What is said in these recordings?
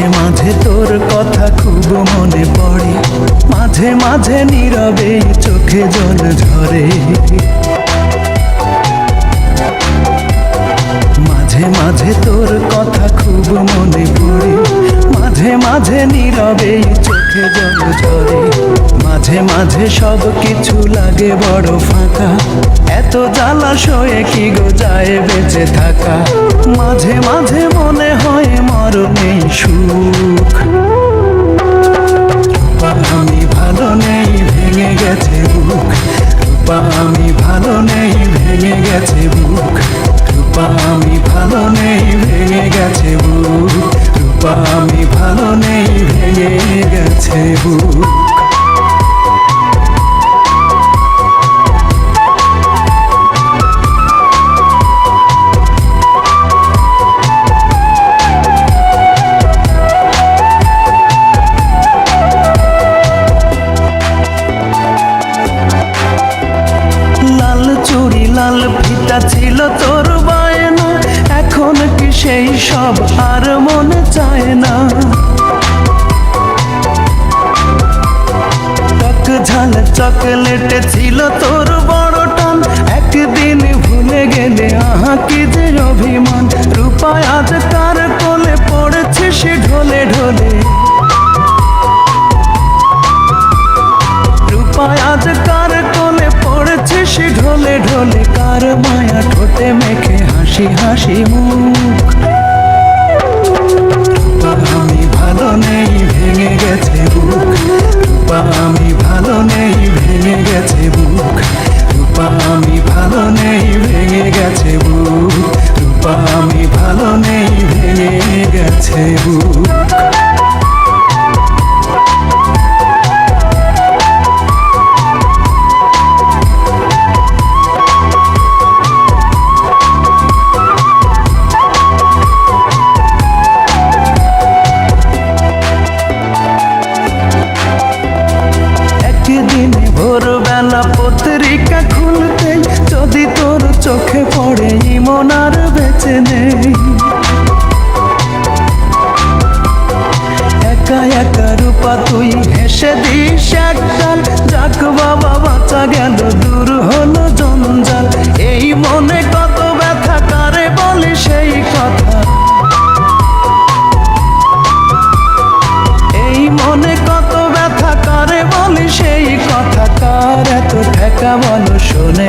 মাঝে মাঝে তোর কথা খুব মনে পড়ে। মাঝে মাঝে নীরবে চোখে জল ঝরে। মাঝে মাঝে তোর কথা খুব মনে পড়ে। মাঝে মাঝে নীরবে চোখে জল ঝরে। মাঝে মাঝে সব কিছু লাগে বড় ফাঁকা। এত জ্বালা সয়ে কি গো যায় বেঁচে থাকা? মাঝে মাঝে মনে হয় মরে আমি ভালো নেই, ভেঙে গেছে বুক। রূপা, আমি ভালো নেই, ভেঙে গেছে বুক। রূপা, আমি ভালো নেই, ভেঙে গেছে বুক। সব আর মনে চায় না। টক ঝাল, চকলেটে ছিল তোর বড় টান। একদিন ভুলে গেলে, আহা কি যে অভিমান। রূপায় আজ কার কোলে পড়েছে সে ঢোলে ঢোলে। রূপায় আজ কার কোলে পড়েছে সে ঢোলে ঢোলে। কার মায়া ঠোঁটে মেখে হাসি হাসি মুখ। নেই, ভেঙে গেছে বুক। রূপা, আমি ভালো নেই, ভেঙে গেছে বুক। রূপা, আমি ভালো নেই, ভেঙে গেছে বুক। রূপা, আমি ভালো নেই, ভেঙে গেছে বুক। পত্রিকা খুলতে যদি তোর চোখে পড়ে, ইমন আর বেঁচে নেই। একা একা রূপা, তুই হেসে দিস একটাল। যাক বাবা, বাঁচা গেল, দূর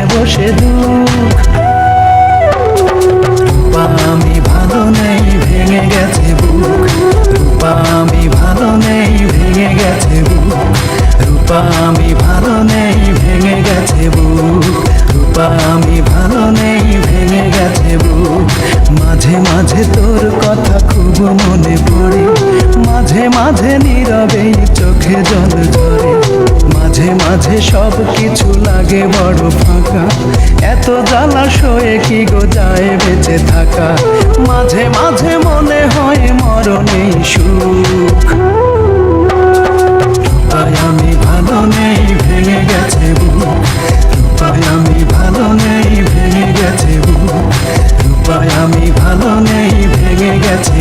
বসে দুঃখ। রূপা ভালো নেই, ভেঙে গেছে বুক। রূপা ভালো নেই, ভেঙে গেছে বুক। রূপা ভালো নেই, ভেঙে গেছে বুক। রূপা ভালো নেই, ভেঙে গেছে বুক। মাঝে মাঝে তোর কথা খুব মনে পড়ে। মাঝে মাঝে নীরবে চোখে জল ঝরে। মাঝে মাঝে সব কিছু বুকে বড় ফাঁকা? এত জলাশয়ে কি গো যায় বেঁচে থাকা? মাঝে মাঝে মনে হয় মরণেই সুখ। আমি ভালো নেই, ভেঙে গেছে বুক। আমি ভেঙে গেছে আমি ভেঙে গেছে